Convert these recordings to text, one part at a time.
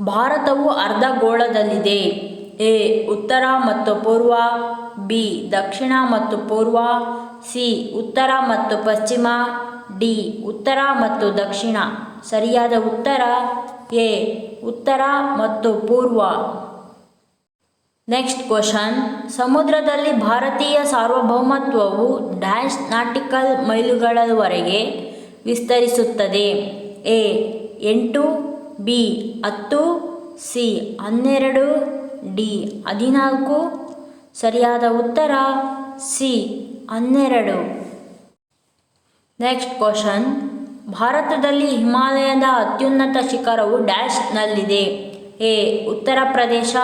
ಭಾರತವು ಅರ್ಧಗೋಳದಲ್ಲಿದೆ ಎ, ಉತ್ತರ ಮತ್ತು ಪೂರ್ವ, ಬಿ, ದಕ್ಷಿಣ ಮತ್ತು ಪೂರ್ವ, ಸಿ, ಉತ್ತರ ಮತ್ತು ಪಶ್ಚಿಮ, ಡಿ, ಉತ್ತರ ಮತ್ತು ದಕ್ಷಿಣ. ಸರಿಯಾದ ಉತ್ತರ? ಎ, ಉತ್ತರ ಮತ್ತು ಪೂರ್ವ. Next question. ಸಮುದ್ರದಲ್ಲಿ ಭಾರತೀಯ ಸಾರ್ವಭೌಮತ್ವವು ಡ್ಯಾಶ್ ನಾಟಿಕಲ್ ಮೈಲುಗಳವರೆಗೆ ವಿಸ್ತರಿಸುತ್ತದೆ. ಎ, ಎಂಟು ಬಿ ಹತ್ತು, ಸಿ ಹನ್ನೆರಡು, ಡಿ ಹದಿನಾಲ್ಕು. ಸರಿಯಾದ ಉತ್ತರ ಸಿ ಹನ್ನೆರಡು. ನೆಕ್ಸ್ಟ್ ಕ್ವಶನ್ ಭಾರತದಲ್ಲಿ ಹಿಮಾಲಯದ ಅತ್ಯುನ್ನತ ಶಿಖರವು ಡ್ಯಾಶ್ನಲ್ಲಿದೆ A Uttar Pradesh,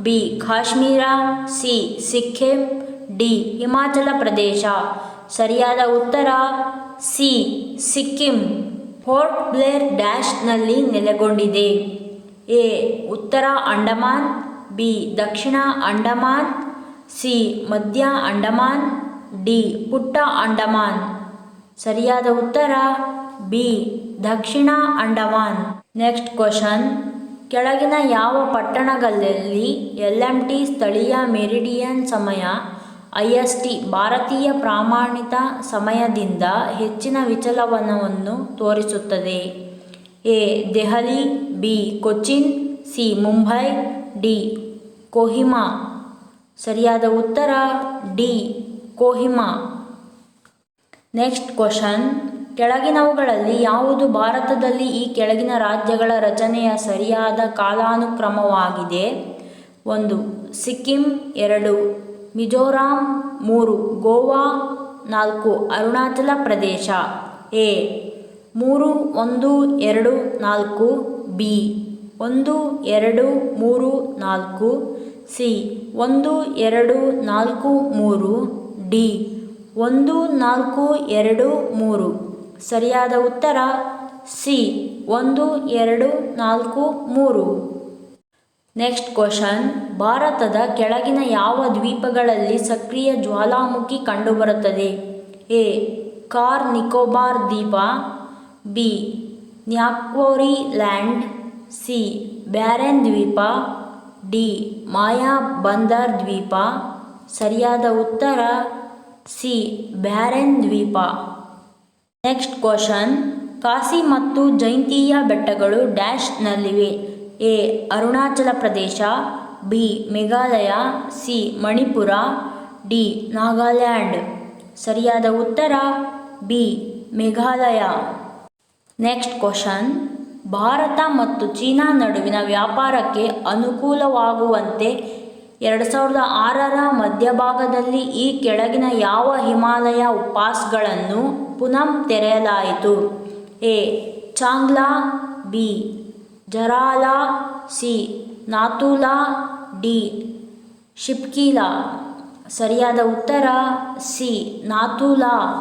B Kashmir, C Sikkim, D Himachal Pradesh. ಸರಿಯಾದ ಉತ್ತರ ಸಿ ಸಿಕ್ಕಿಂ. ಪೋರ್ಟ್ ಬ್ಲೇರ್ ಡ್ಯಾಶ್ನಲ್ಲಿ ನೆಲೆಗೊಂಡಿದೆ. ಎ. ಉತ್ತರ ಅಂಡಮಾನ್, ಬಿ. ದಕ್ಷಿಣ ಅಂಡಮಾನ್, ಸಿ. ಮಧ್ಯ ಅಂಡಮಾನ್, ಡಿ. ಪುಟ್ಟ ಅಂಡಮಾನ್. ಸರಿಯಾದ ಉತ್ತರ? ಬಿ. ದಕ್ಷಿಣ ಅಂಡಮಾನ್. Next question. ಕೆಳಗಿನ ಯಾವ ಪಟ್ಟಣಗಳಲ್ಲಿ ಎಲ್ ಎಂ ಟಿ ಸ್ಥಳೀಯ ಮೆರಿಡಿಯನ್ ಸಮಯ ಐ ಎಸ್ ಟಿ ಭಾರತೀಯ ಪ್ರಮಾಣಿತ ಸಮಯದಿಂದ ಹೆಚ್ಚಿನ ವಿಚಲನವನ್ನು ತೋರಿಸುತ್ತದೆ. A. Delhi, B. Cochin, C. Mumbai, D. Kohima. ಸರಿಯಾದ ಉತ್ತರ? ಡಿ. ಕೋಹಿಮಾ. Next question. ಕೆಳಗಿನವುಗಳಲ್ಲಿ ಯಾವುದು ಭಾರತದಲ್ಲಿ ಈ ಕೆಳಗಿನ ರಾಜ್ಯಗಳ ರಚನೆಯ ಸರಿಯಾದ ಕಾಲಾನುಕ್ರಮವಾಗಿದೆ? ಒಂದು, ಸಿಕ್ಕಿಂ, ಎರಡು ಮಿಜೋರಾಂ ಮೂರು, ಗೋವಾ ನಾಲ್ಕು, ಅರುಣಾಚಲ ಪ್ರದೇಶ ಎ, ಮೂರು, ಒಂದು, ಎರಡು, ನಾಲ್ಕು, ಬಿ, ಒಂದು, ಎರಡು, ಮೂರು, ನಾಲ್ಕು, ಸಿ, ಒಂದು, ಎರಡು, ನಾಲ್ಕು, ಮೂರು, ಡಿ, ಒಂದು, ನಾಲ್ಕು, ಎರಡು, ಮೂರು. ಸರಿಯಾದ ಉತ್ತರ ಸಿ, ಒಂದು, ಎರಡು, ನಾಲ್ಕು, ಮೂರು. ನೆಕ್ಸ್ಟ್ ಕ್ವಶನ್ ಭಾರತದ ಕೆಳಗಿನ ಯಾವ ದ್ವೀಪಗಳಲ್ಲಿ ಸಕ್ರಿಯ ಜ್ವಾಲಾಮುಖಿ ಕಂಡುಬರುತ್ತದೆ? ಎ ಕಾರ್ ನಿಕೋಬಾರ್ ದ್ವೀಪ. ಬಿ ನ್ಯಾಕ್ವೋರಿ ಲ್ಯಾಂಡ್ ಸಿ ಬ್ಯಾರೆನ್ ದ್ವೀಪ. ಡಿ ಮಾಯಾ ಬಂದರ್ ದ್ವೀಪ. ಸರಿಯಾದ ಉತ್ತರ? ಸಿ ಬ್ಯಾರೆನ್ ದ್ವೀಪ. ನೆಕ್ಸ್ಟ್ ಕ್ವಶನ್ ಕಾಸಿ ಮತ್ತು ಜೈಂತಿಯಾ ಬೆಟ್ಟಗಳು ಡ್ಯಾಶ್ನಲ್ಲಿವೆ. A Arunachal Pradesh, B Meghalaya, C Manipur, D Nagaland. ಸರಿಯಾದ ಉತ್ತರ? B Meghalaya. Next question. Bharat ಮತ್ತು ಚೀನಾ ನಡುವಿನ ವ್ಯಾಪಾರಕ್ಕೆ ಅನುಕೂಲವಾಗುವಂತೆ ಎರಡು ಸಾವಿರದ ಆರರ ಮಧ್ಯಭಾಗದಲ್ಲಿ ಈ ಕೆಳಗಿನ ಯಾವ ಹಿಮಾಲಯ ಉಪಾಸ್ಗಳನ್ನು ಪುನಃ ತೆರೆಯಲಾಯಿತು? A Changla, B Jarala C Nathula D Shipkila. ಸರಿಯಾದ ಉತ್ತರ ಸಿ ನಾತೂಲಾ.